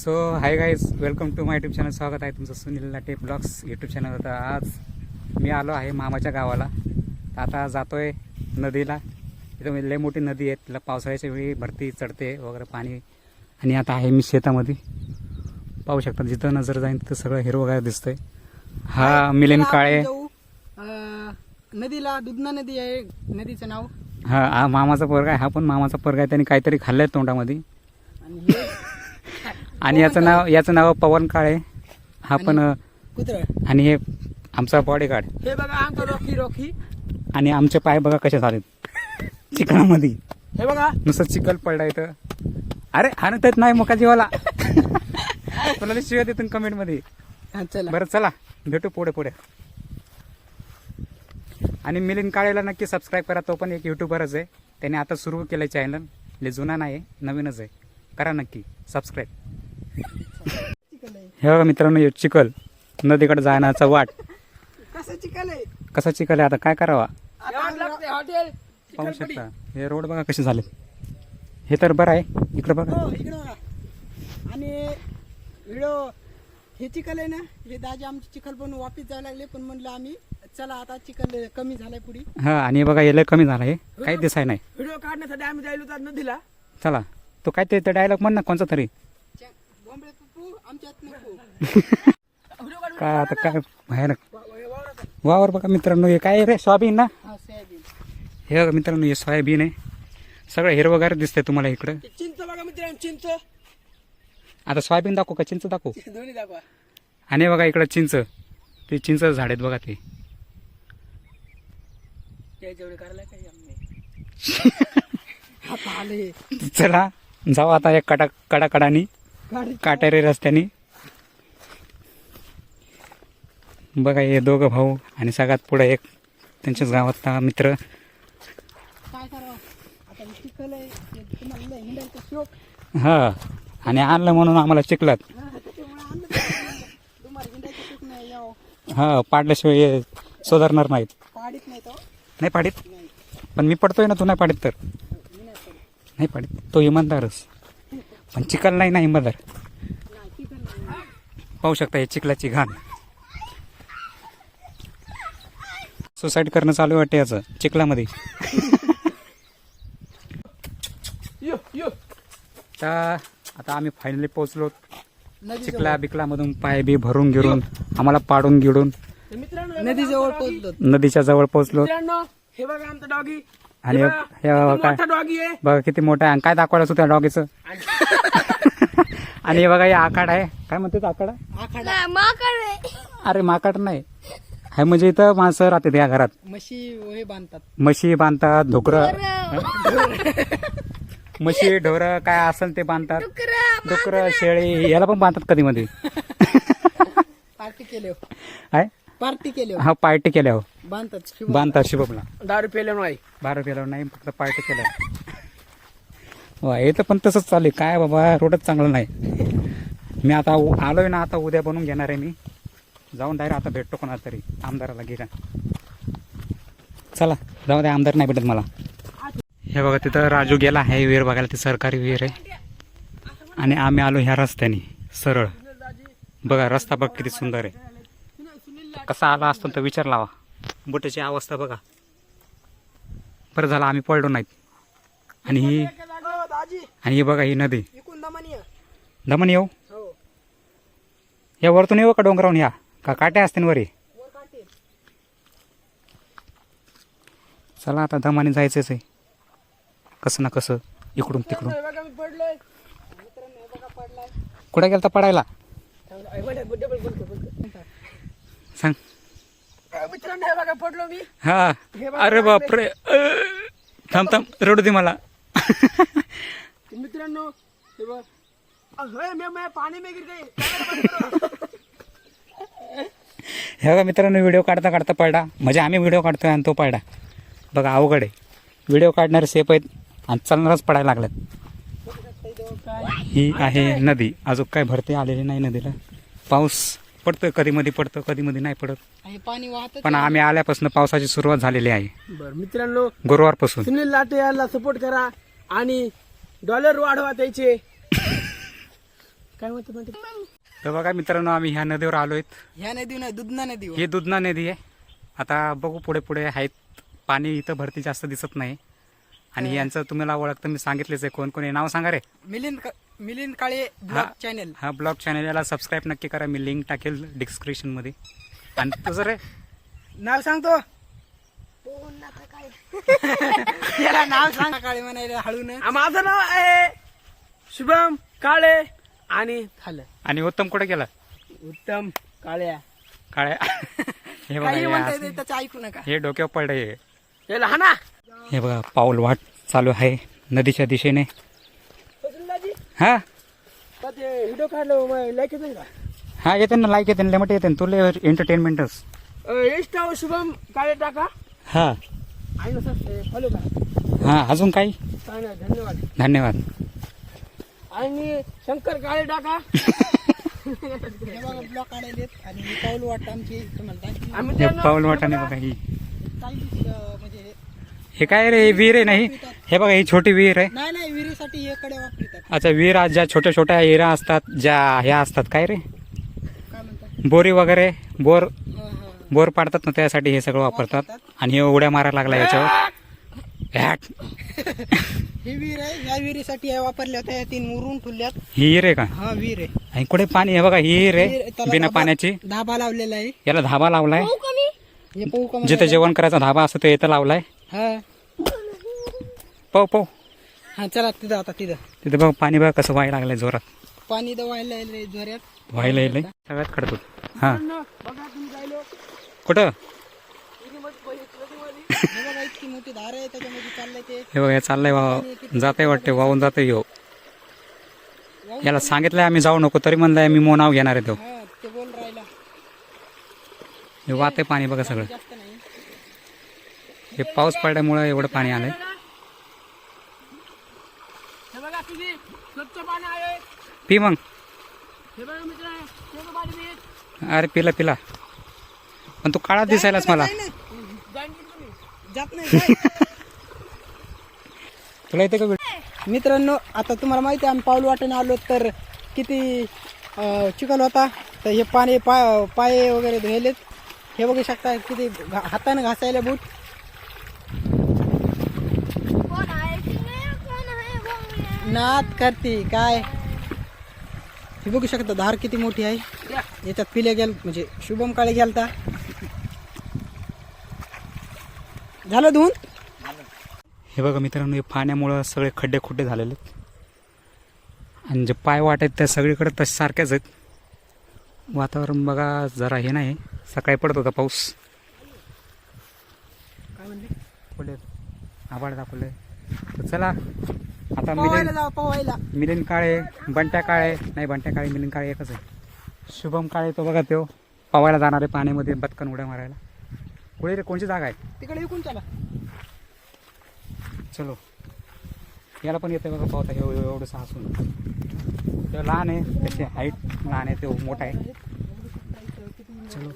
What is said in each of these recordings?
So hi guys welcome to my YouTube channel स्वागत आहे तुमचं Sunil Late vlogs YouTube channel आता आज मी आलो आहे मामाच्या गावाला. तर आता जातोय नदीला. इथं लय मोठी नदी आहे. तिला पावसाळ्याच्या वेळी भरती चढते वगैरे पाणी. आणि आता आहे मी शेतामध्ये. पाहू शकता जिथं नजर जाईन तिथं सगळं हिरवं वगैरे दिसतंय. हा चला काळे. नदीला दुधना नदी आहे नदीचं नाव. हा हा मामाचा पोरगा आहे. हा पण मामाचा पोरगा आहे. त्याने काहीतरी खाल्लंय तोंडामध्ये. आणि याचं नाव याचं नाव पवन काळे. हा पण कुत्र? आणि हे आमचा बॉडीगार्ड हे बघा आमचा रॉकी रॉकी. आणि आमचे पाय बघा कसे झालेत. चिखलामध्ये हे बघा. नुसतं चिखल पडला इथं. अरे हा त्यात नाही मोका जीवाला तुला शिव्या देतो कमेंटमध्ये हा, चला. बरं चला. भेटू पुढे पुढे. आणि मिलिंद काळेला नक्की सबस्क्राईब करा. तो पण एक युट्यूबरच आहे. त्याने आता सुरू केलं चॅनल ले जुना नाही आहे नवीनच आहे. करा नक्की. सबस्क्राईब हे बघा मित्रांनो हे चिखल. नदीकडे जाण्याचा वाट. कसं चिकल आहे? कसा चिखल आहे? आता काय करावा? हॉटेल. पाहू शकता. हे रोड बघा कसे झाले हे तर बरं आहे. इकडं बघा. हो इकडे बघा. आणि व्हिडिओ हे चिखल आहे ना? हे दाजी आमचे चिखल पण वापिस जायला लागले पण म्हणलं आम्ही चला आता चिखल कमी झालाय पुढे. हा आणि बघा हे लय कमी झालं हे काही दिसाय नाही. व्हिडिओ काढण्यासाठी आम्ही जायलो नदीला. चला. तो काय ते डायलॉग म्हण ना कोणचा तरी. काय आता काय भयानक. वावर बघा मित्रांनो हे काय रे सोयाबीन ना? हा सोयाबीन. बघा मित्रांनो हे सोयाबीन आहे. सगळं हिरवगार दिसतंय तुम्हाला इकडं. चिंच बघा मित्रांनो चिंच. आता सोयाबीन दाखवू का? चिंच दाखवू? दोन्ही दाखवा. आणि बघा इकडं चिंच. ते चिंच झाड आहेत बघा ते. चला जाऊ आता एक कडा कडाकडानी. काटेरी रस्त्याने. बघा हे दोघं भाऊ आणि सगळ्यात पुढे एक त्यांच्याच गावातला मित्र. हे आणि आणलं म्हणून आम्हाला चिखलात. हा, हा. पाडल्याशिवाय सुधारणार नाहीत. नाही पाडीत? पण मी पडतोय ना तू नाही पाडीत तर? मी नाही पडत. नाही पाडीत. तो इमानदारच पण चिखल नाही नाही पाहू शकता हे चिखलाची घाण. सुसाईड करणं चालू वाटते याचं चिखलामध्ये. तर आता आम्ही फायनली पोहोचलो. चिखला बिकलामधून पाय बी भरून गिरून आम्हाला पाडून गिडून मित्रांनो नदी जवळ पोहोचलो नदीच्या जवळ पोहोचलो. हे बघा आमचा डॉगी आणि हे हे बघा काय? मोठा डॉगी आहे. बघा किती मोठा आहे. आणि काय दाखवायला त्या डॉगीचं आणि हे बघा हे आखाड आहे. काय म्हणते आखाड? अरे माकड नाही. आहे म्हणजे इथं माणसं राहतात या घरात. म्हशी हे बांधतात. म्हशी बांधतात ढोकरं. म्हशी ढोर काय असेल ते बांधतात. डुकर शेळी याला पण बांधतात कधी मध्ये पार्टी केले आहे पार्टी केले हा. पार्टी केल्या हो बांधतात बांधतात शिवमला दारू पेले नाही. बारा केलं नाही फक्त पार्टी केल्या. वा हे तर पण तसंच चालू आहे. काय बाबा रोडच चांगलं नाही. मी आता उ- आलोय ना आता उद्या बनवून घेणार आहे मी. जाऊन डायरेक्ट आता भेटतो कोणाला तरी आमदाराला गिरा चला जाऊ द्या आमदार नाही भेटत मला. हे बघा तिथं राजू गेला आहे विहीर बघायला ती सरकारी विहीर आहे. आणि आम्ही आलो ह्या रस्त्याने सरळ. बघा रस्ता बघ किती सुंदर आहे. कसा आला असतो तर विचार लावा. बोटाची अवस्था बघा. बरं झालं आम्ही पळलो नाहीत. आणि ही आणि ही बघा ही नदी. दमन येऊ? या वरतून येऊ का डोंगरावून या? का काट्या असते वरी? चला आता दमाने जायचंच आहे. कसं ना कसं इकडून तिकडून. कुठे गेलता पडायला? सांग. मित्रांनो हे बघा पडलो मी. हा. अरे बापरे. थांब थांब. रडू दे मला. मित्रांनो हे बघ. अ, मैं मैं पानी में गिर गई कॅमेरा बंद करो. हे बघा मित्रांनो व्हिडिओ काढता काढता पडला. म्हणजे आम्ही व्हिडिओ काढतोय आणि तो पडला. बघा अवघड आहे. व्हिडिओ काढणारे सेफ आहेत आणि चालणारच पडायला लागल्यात काय ही आहे नदी. अजून काय भरती आलेली नाही नदीला. पाऊस. पडतोय कधी मध्ये पडतं कधी मध्ये नाही पडत. हे पाणी वाहत पण आम्ही आल्यापासून पावसाची सुरुवात झालेली आहे. बर मित्रांनो गुरुवारपासून. सुनील लाटे याला सपोर्ट करा आणि डॉलर वाढवा त्याचे. काय म्हणते तर बघा मित्रांनो आम्ही ह्या नदीवर आलो आहेत ह्या नदी नाही दुधना नदी ही दुधना नदी आहे. आता बघू पुढे पुढे आहेत. पाणी इथं भरती जास्त दिसत नाही. आणि यांचं तुम्हाला ओळखतं मी सांगितलेच आहे. कोण कोण आहे? नाव सांगा रे. मिलिंद क- मिलिंद काळे हा. Vlog channel. हा ब्लॉग चॅनल याला सबस्क्राईब नक्की करा. मी लिंक टाकेल डिस्क्रिप्शनमध्ये आणि तुझं रे नाव सांगतो याला नाव सांग. काळे म्हणायला हळून. माझं नाव आहे शुभम काळे आणि झालं. आणि उत्तम कुठे गेला? उत्तम काळ्या काळ्या हे बघा काही हे म्हणता असं- येते त्याचं ऐकू नका. हे डोक्यावर पडले हे लहाना. हे बघा पाऊल वाट चालू आहे नदीच्या दिशेने. हा? व्हिडिओ काढलं लाईक येत का? हा येते ना लाईक येते ना लेमट येते ना. तुला एंटरटेनमेंटच इंस्टावर शुभम काळे टाका. हा. आणि नसं फॉलो करा. हा अजून काही? काय नाही धन्यवाद. धन्यवाद. आणि शंकर काळे टाका. हे काढायले आणि ही पाऊल वाट आमची तुम्हाला दाखवली. आम्ही हे त्यांना- पाऊल वाटाने बघा ही. अं, म्हणजे हे काय रे विहीर आहे नाही हे बघा ही छोटी विहीर आहे. नाही नाही विहिरीसाठी हे कडे वापरतात. अच्छा विहीर आज ज्या छोट्या छोट्या हिरा असतात ज्या ह्या असतात काय रे? काय म्हणतात? बोरी वगैरे बोर हा, हा. बोर पाडतात ना त्यासाठी हे सगळं वापरतात. आणि हे उड्या मारायला लागला याच्यावर. हॅट. ही विहीर आहे ह्या विहिरीसाठी हे वापरल्या होत्या या तीन मुरून ठुल्यात. ही हिर आहे का? हा विहीर आहे. आणि कुठे पाणी आहे बघा ही हिर विहीर आहे बिना धाबा- पाण्याची. धाबा लावलेला आहे. याला धाबा लावलाय. हे पाहू का जिथे? जेवण करायचा धाबा असतो ते इथं लावलाय. हा. पाहू पाहू. हा चला तिथं आता तिथं. तिथे बघ पाणी बघा कसं व्हायला लागलंय जोरात. पाणी तर व्हायला जोऱ्यात व्हायला येईल सगळ्यात खडतो हा. बघा तुम्ही जायलो कुठं? हे बघा इतकी मोठी धार आहे त्याच्यामध्ये चाललंय ते. हे बघा हे चाललंय वा जाते वाटते वाहून जाते यो. याला सांगितलंय आम्ही जाऊ नको तरी म्हणलंय मी मो नाव घेणार आहे तो. हा ते बोल राहिला. हे वाहते पाणी बघा सगळं. जास्त नाही. हे पाऊस पडल्यामुळे एवढं पाणी आलंय हे बघा किती स्वच्छ पाणी आहे पी मग. अरे पिला पिला. पण तू काळात दिसायलाच मला. तुला येते का? मित्रांनो आता तुम्हाला माहिती आहे आम्ही पाऊल वाटेने आलो तर किती चिखल होता. तर हे पाणी पाय पाय वगैरे धुयलेत. हे बघू शकता किती घा- हाताने घासायला बूट. कोण आहे की नाही? कोण आहे? बघूया नात करते काय? हे बघू शकता धार किती मोठी आहे. याच्यात पिले गेल म्हणजे शुभम काळे गेलता झालं धुवून? हे बघा मित्रांनो हे पाण्यामुळं सगळे खड्डे खुड्डे झालेले आहेत. आणि जे पाय वाट आहेत त्या सगळीकडे तसे सारख्याच आहेत. वातावरण बघा जरा हे नाही सकाळी पडत होता पाऊस. काय म्हणले? आभाळ दाखवले तर चला आता जाऊ पवायला मिलिंद काळे बंट्या काळे नाही बंट्या काळे मिलिंद काळे एकच आहे शुभम काळे तो बघा तो पवायला जाणार आहे पाण्यामध्ये बदकन उड्या मारायला पुढे रे कोणची जागा आहे तिकडे विकून चला चलो याला पण येते बघा पावता हे एवढं सासून तो लहान आहे त्याची हाईट लहान आहे तो मोठा आहे चलो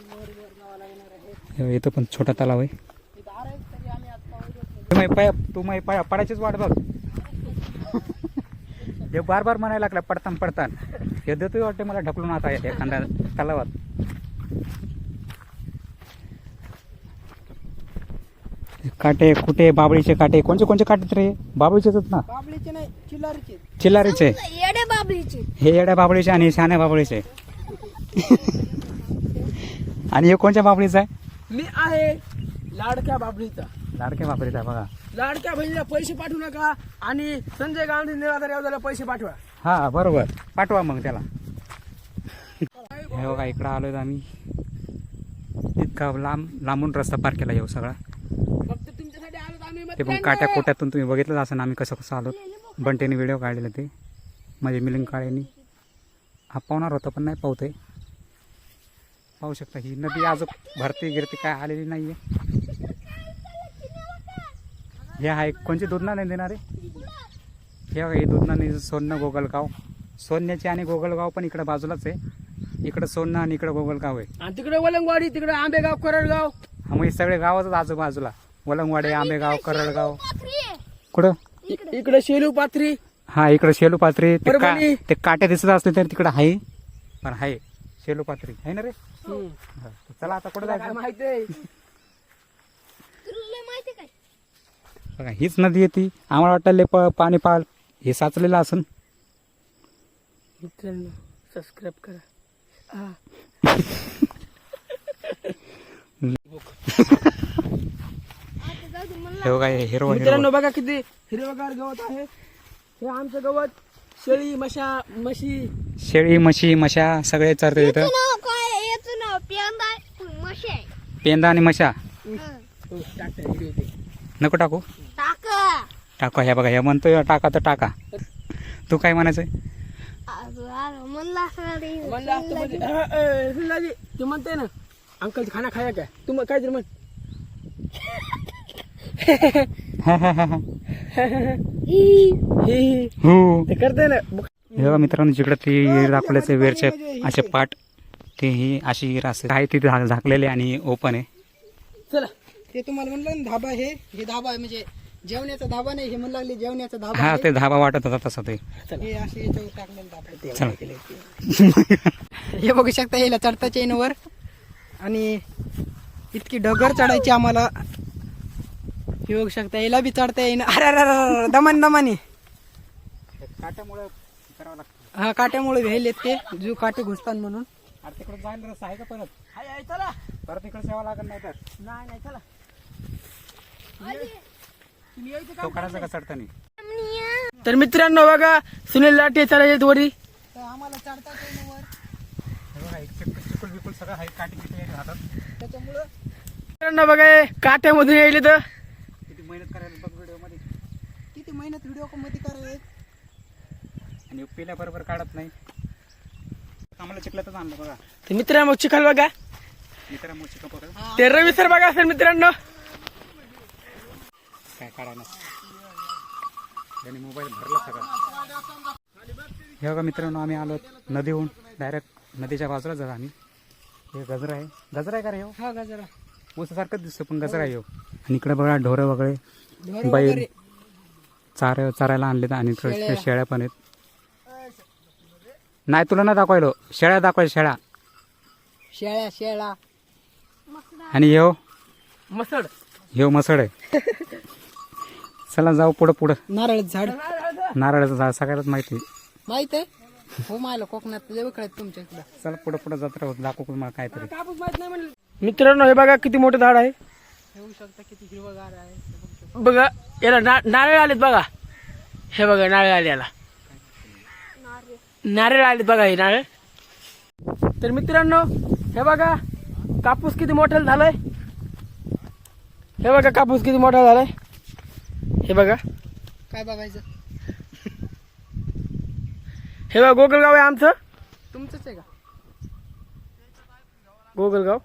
हे इथं पण छोटा तलाव आहे तू माही पाय तू माही पाय पडायचीच वाट बघ. हे बार बार म्हणायला लागला पडतान पडतान. हे देतोय वाटते मला ढकलून आता एखाद्या तलावात. काटे कुठे बाबळीचे काटे? कोणचे कोणचे काटे रे? बाबळीचेच ना? बाबळीचे नाही चिल्लारीचे. चिल्लारीचे. येडे बाबळीचे. हे येड्या बाबळीचे आणि हे शहाण्या बाबळीचे. आणि हे कोणत्या बाबळीचा आहे? मी आहे. लाडक्या बाबळीचा लाडक्या बाबळीचा आहे बघा. लाडक्या बहिणीला पैसे पाठवू नका आणि संजय गांधी निराधार यादवला पैसे पाठवा. हा बरोबर. पाठवा मग त्याला. हे बघा इकडं आलोय आम्ही. इतका लांब लांबून रस्ता पार केला येऊ सगळा. फक्त तुमच्यासाठी आलो आम्ही ते पण काट्या कोट्यातून तुम्ही बघितलं असं आम्ही कसं कसं आलो बंटेने व्हिडिओ काढलेला ते. म्हणजे मिलिंद काळेनी. हा पावणार होता पण नाही पावतंय. पाहू शकता ही नदी आज भरती गिरती काय आलेली नाही आहे हे आहे कोणची दुधना नाही देणार हे बघा ही दुधना नाही सोननं गोगलगाव. सोन्याची आणि गोगलगाव पण इकडं बाजूलाच आहे. इकडं सोननं आणि इकडं गोगलगाव आहे. आणि तिकडे वलंगवाडी तिकडे आंबेगाव करडगाव. हा मग हे सगळे गावच आजूबाजूला. वलंगवाडे आंबेगाव करडगाव. पाथरी कुठं? इकडे. शेलू पाथरी. हा इकडे शेलू पात्री ते का परभणी. ते काट्या दिसत असले तर तिकडे आहे. पण आहे. शेलू पात्री आहे ना रे. हा. चला आता कुठे जायचं? माहिती आहे तुला माहिती काय बघा हीच नदी येते आम्हाला वाटतं लय प- पाणी पाल. हे साचलेलं असन. मित्रांनो सबस्क्राईब करा. हा. आता जाऊ दे मला बघा हे हिरवं मित्रांनो हिरवं बघा किती हिरवगार गवत आहे. हे आमचं गवत शेळी मशा म्हशी. शेळी म्हशी मशा सगळे चरते इथं नाव काय याचं नाव पेंदा आहे मशी आहे. पेंदा आणि मशा. टाकता व्हिडिओ ते. नको टाकू. टाका ह्या बघा ह्या म्हणतोय टाका तर टाका. तू काय असतं म्हणजे, ते म्हणते ना अंकल खाना खाया काय? तू मग काहीतरी म्हण. ही. हे, हे. हो. करते ना. हे बघा मित्रांनो जिकडे ती दाखवल्याचे वेरचे असे पाट ते ही अशी हिर असते काही तिथे झाक- झाकलेले आणि ओपन आहे. चला ते तुम्हाला म्हणलं ना धाबा हे हे धाबा आहे म्हणजे जेवण्याचा धाबा नाही हे म्हणू लागले जेवण्याचा धाबा हा. ते धाबा वाटत होता तसा ते. हे असे याच्यावर टाकलेलं धाबा आहे. चला. हे बघू शकता याला चढता चेनवर आणि इतकी डगर चढायची आम्हाला. हे बघू शकता याला बी चढता येईन. अरे अरे अरे अरे, दमन दमानी काट्यामुळे करावं लागतं. हा काट्यामुळे व्हायलेत ते. जू काटे घुसतात म्हणून. अरे तिकडे जायला रस्ता आहे का परत. हाय, हाय, चला. परत इकडे सेवा लागत नाही तर. नाही नाही चला. तो करायचा का चढताना. तर मित्रांनो बघा सुनील लाटे चला वरी. तर आम्हाला चढता चेनवर हे बघा, एक चिकूल चिकूल बिकुल सगळं आहे काठी किती हातात. त्याच्यामुळं मित्रांनो बघा हे काट्यामधून यायले तर. किती मेहनत करायला बघ व्हिडिओमध्ये किती मेहनत व्हिडिओमध्ये करायला? आणि पिल्या बरोबर काढत नाही. आम्हाला चिखलातच आणलं बघा. तर मित्रांनो चिखल बघा. मित्रांमुळे चिकन पकड. ते रवी सर बघा असेल मित्रांनो. काय काढायला त्यांनी मोबाईल भरला सगळा. हे बघा मित्रांनो आम्ही आलो नदीहून. डायरेक्ट नदीच्या बाजूला जात आम्ही. हे गजरा आहे. गजरा आहे का रे हो? हा गजरा. ऊसासारखंच दिसतो पण गजरा आहे हो. आणि इकडे बघा ढोरं वगैरे. बैल. चार चारायला आणलेत आणि शेळ्या. पण आहेत. नाही तुला ना दाखवायलो. शेळ्या दाखवाय शेळ्या. शेळ्या शेळा. आणि ह्यो मसड. ह्यो मसड आहे. चला जाऊ पुढं पुढं. नारळ झाड. नारळाचं झाड सगळ्यालाच माहिती. आहे. माहीत आहे? हो मायला कोकणात लय कळत तुमच्या इकडं. चला पुढं पुढं जात राहू. दाखवू तुम्हाला काहीतरी. कापूस माहीत नाही म्हणलं. मित्रांनो हे बघा किती मोठं झाड आहे. येऊ शकता किती हिरवगार आहे. हे बघू याला ना नारळ आलेत बघा. हे बघा नारळ आले याला. नारळ आलेत बघा हे नारळ. तर मित्रांनो हे बघा कापूस किती मोठा झालाय. हे बघा कापूस किती मोठा झालाय. हे बघा. काय बघायचं? हे बघा गोगलगाव आहे आमचं. तुमचंच आहे का? गोगलगाव.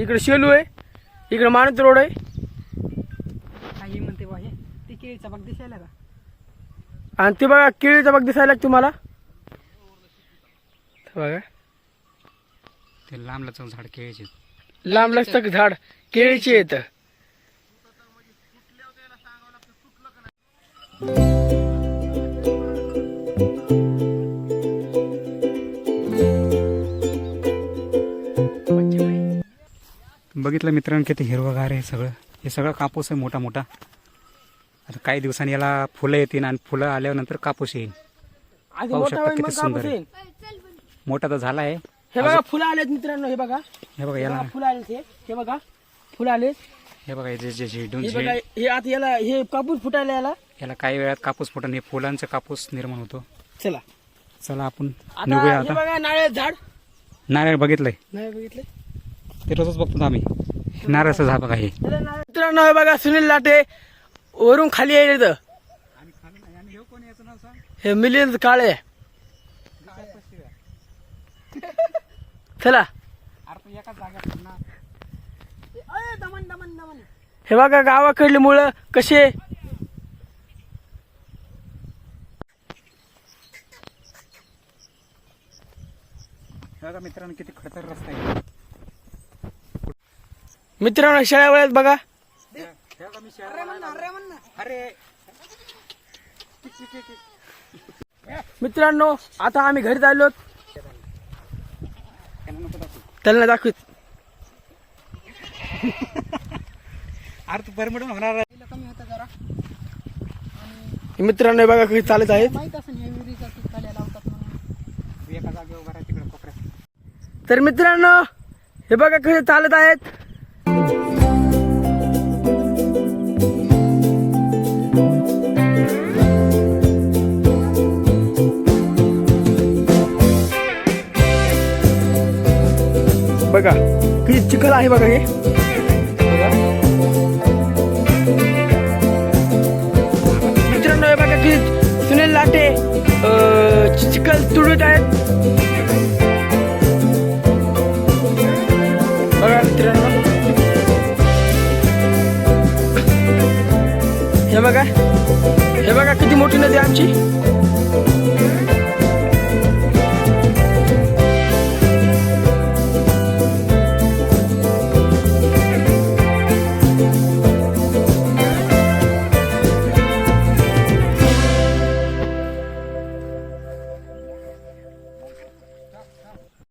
इकडे शेलू आहे. इकडे माणूस रोड आहे. काही म्हणते बा हे ती केळीचा बाग दिसायला का? आणि ते बघा केळीचा बाग दिसायला तुम्हाला. हे बघा. ते लांब लचक झाड केळीचे. लांब लचक झाड केळीचे येत बघितलं मित्रांनो किती हिरवगार आहे सगळं. हे सगळं कापूस आहे मोठा मोठा आता काही दिवसांनी याला फुलं येतील आणि फुलं आल्यानंतर कापूस येईल. पाहू मोठा शकता किती सुंदर आहे. मोठा तर झाला आहे. हे बघा फुलं आलेत मित्रांनो हे बघा. हे बघा याला फुलं आलेत हे. बघा फुलं आलेत. हे बघा जे जे झेंडून हे बघा हे आता याला हे कापूस फुटायला याला. याला काही वेळात कापूस फुटून हे फुलांचा कापूस निर्माण होतो. चला. चला आपण आता निघूया हे आता. बघा नारळ झाड. नारळ बघितलंय. नाही बघितले ते रोजच बघतो आम्ही. नारळाचं झाड बघा हे मित्रांनो हे बघा सुनील लाटे वरून खाली तर हे मिलियन काळे चला. हे बघा गावाकडली मुलं कसे बघा मित्रांनो किती खडतर रस्ता आहे. मित्रांनो शेळ्या वळ्यात बघा. हे बघा मी शहरात अरे मित्रांनो आता आम्ही घरी चाललो. त्याला दाखवित. अरे तू परमिट होणार आहे. कमी होतं जरा. मित्रांनो हे बघा काही चालत आहेत. माहीत असेल हे विहिरीचा लावतात म्हणून. तू एका जागेवर उभा राहा तिकडे कोपऱ्यात तर मित्रांनो हे बघा कसे चालत आहेत. बघा किती चिखल आहे बघा हे. मित्रांनो हे बघा किती सुनील लाटे चिखल तुडत आहेत. किती मोठी नदी आमची?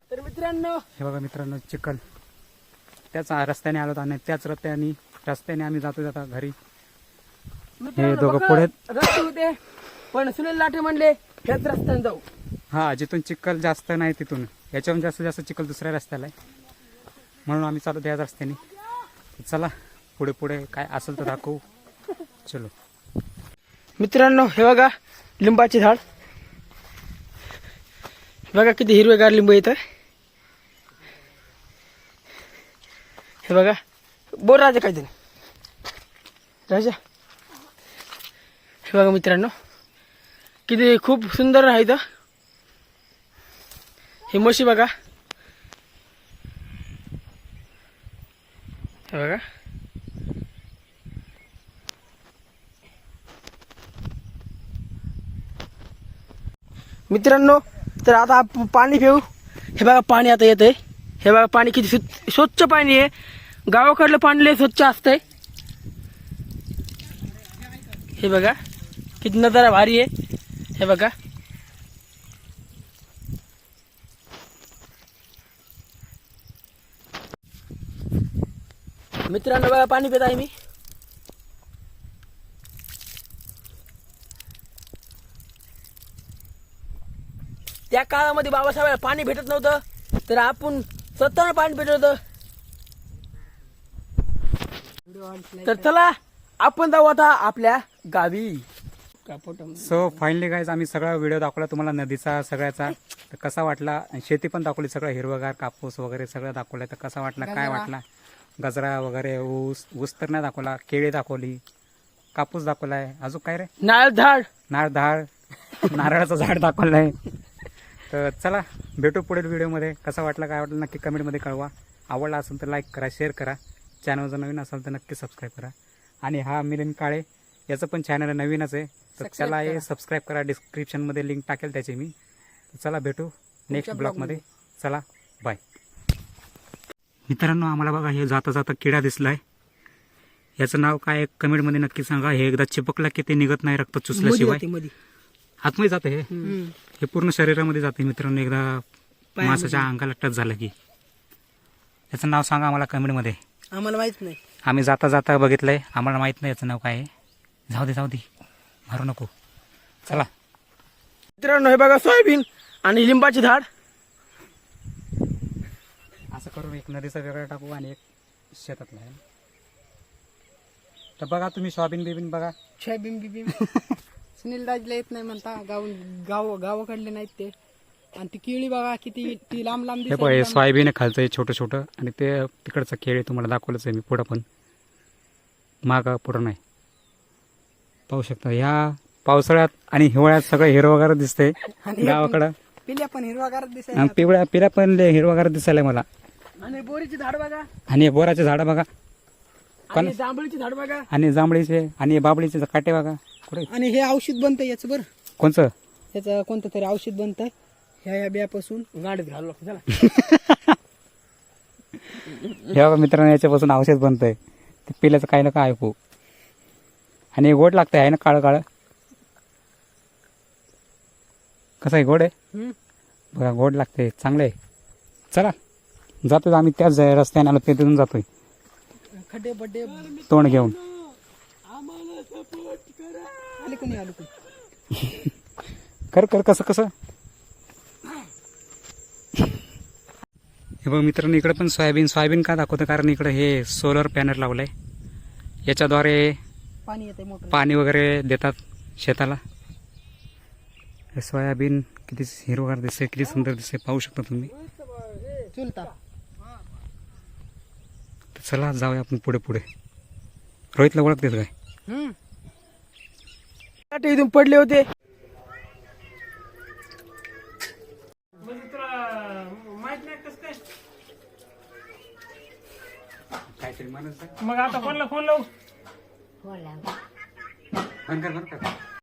तर मित्रांनो हे बघा मित्रांनो चिखल. त्याच रस्त्याने आलो आणि त्याच रस्त्याने रस्त्याने आम्ही जातो जाता घरी मित्रांनो, दोघं पुढे. रस्ते होते. पण सुनील लाटे म्हणले हेच रस्त्याने जाऊ. हा जिथून चिखल जास्त नाही तिथून. याच्याहून जास्त जास्त चिखल दुसऱ्या रस्त्याला आहे. म्हणून आम्ही चालू त्याच रस्त्याने. चला पुढे पुढे काय असेल तर दाखवू. चलो. मित्रांनो हे बघा लिंबाचे झाड. बघा किती हिरवेगार लिंब येत हे बघा बोल राजा काहीतरी. राजा. हे बघा मित्रांनो. किती खूप सुंदर आहे इथं. हे म्हशी बघा. हे बघा. मित्रांनो तर आता पाणी पिऊ. हे बघा पाणी आता येत आहे हे बघा पाणी किती स्वच्छ स्वच्छ पाणी आहे. गावाकडलं पाणी लय स्वच्छ असतंय. हे बघा. किती नजारा भारी आहे हे बघा. मित्रांनो बघा पाणी पित आहे मी. त्या काळामध्ये बाबासाहेब पाणी भेटत नव्हतं तर आपण स्वतःनं पाणी भेटत होतं. तर चला आपण जाऊ आता आपल्या गावी. सो फायनली गाईज आम्ही सगळा व्हिडिओ दाखवला तुम्हाला नदीचा सगळ्याचा. तर कसा वाटला? आणि शेती पण दाखवली सगळं हिरवगार कापूस वगैरे सगळं दाखवलं तर कसा वाटला काय. वाटला? गजरा वगैरे ऊस ऊस तर नाही दाखवला. केळी दाखवली. कापूस दाखवलाय. अजून काय रे? नारळ झाड नारळ झाड नारळाचं झाड दाखवलंय. तर चला भेटू पुढील व्हिडिओमध्ये कसा वाटला काय वाटलं नक्की कमेंटमध्ये कळवा. आवडला असेल तर लाईक करा शेअर करा. चॅनल जर नवीन असेल तर नक्की सबस्क्राईब करा. आणि हा मिलिंद काळे याचं पण चॅनल नवीनच आहे. तर त्याला हे करा. सबस्क्राईब करा. डिस्क्रिप्शनमध्ये लिंक टाकेल त्याची मी. चला भेटू नेक्स्ट ब्लॉगमध्ये चला बाय मित्रांनो आम्हाला बघा हे जाता जाता किडा दिसलाय. याचं नाव काय कमेंटमध्ये नक्की सांगा. हे एकदा चिपकला की ते निघत नाही रक्त चुसल्याशिवाय. मध्ये आतमध्ये जाते हे. हे पूर्ण शरीरामध्ये जाते मित्रांनो एकदा. माणसाच्या अंगाला टच झालं की. याचं नाव सांगा आम्हाला कमेंटमध्ये आम्हाला माहीत नाही. आम्ही जाता जाता बघितलंय. आम्हाला माहीत नाही याचं नाव काय आहे. जाऊ दे जाऊ दे मारू नको. चला. मित्रांनो हे बघा सोयाबीन आणि लिंबाचे झाड. असं करून एक नदीचा वेगळा टाकू आणि एक शेतातला आहे. तर बघा तुम्ही सोयाबीन बिबीन बघा. बिम बिम सुनील राजला येत नाही म्हणता. गाव गाव गावाकडले नाहीत ते. आणि ती केळी बघा किती ती लांब लांब हे बघा हे. सोयाबीन आहे खालचं आहे छोटं छोटं. आणि ते तिकडचं केळी तुम्हाला दाखवलंच आहे मी पुढं पण. मागं पुढं नाही. पाहू शकता. ह्या पावसाळ्यात आणि हिवाळ्यात सगळं हिरवगार दिसतंय आणि गावाकडं. पिल्या पण हिरवागार दिसायला आणि पिवळ्या पिऱ्या पण लय हिरवगार दिसायला मला. आणि बोरीचे झाड बघा. आणि हे बोराचे झाडं बघा. कोण? आणि जांभळीचे झाड बघा. आणि जांभळीचे आणि हे बाबळीचे काटे बघा. कुठे? आणि हे औषध बनतं याचं बरं. कोणचं? याचं कोणतं तरी औषध बनतं ह्या ह्या बियापासून गाडीत चला. हे बघा मित्रांनो याच्यापासून औषध बनतंय. ते पिल्याचं काही ना काय ऐकू. आणि गोड लागतंय आहे ना काळं काळं? कसं आहे गोड आहे. बघा गोड लागते चांगलं आहे. चला जातोय आम्ही त्याच रस्त्याने आलो तिथून जातोय. खड्डे बड्डे तोंड घेऊन. कर कर कसं कसं? हे बघ मित्रांनो इकडे पण सोयाबीन सोयाबीन का दाखवतं कारण इकडे हे सोलर पॅनल लावलंय. याच्याद्वारे पाणी येते मोटर पाणी वगैरे देतात शेताला. हे सोयाबीन किती हिरवगार दिसते किती सुंदर दिसते पाहू शकता तुम्ही. चुलता. तर चला जाऊया आपण पुढे पुढे. रोहितला ओळखतेत काय? हम्म. इथून पडले होते. काहीतरी म्हणत मग आता कोणला फोन लावू? बंद कर बंद कर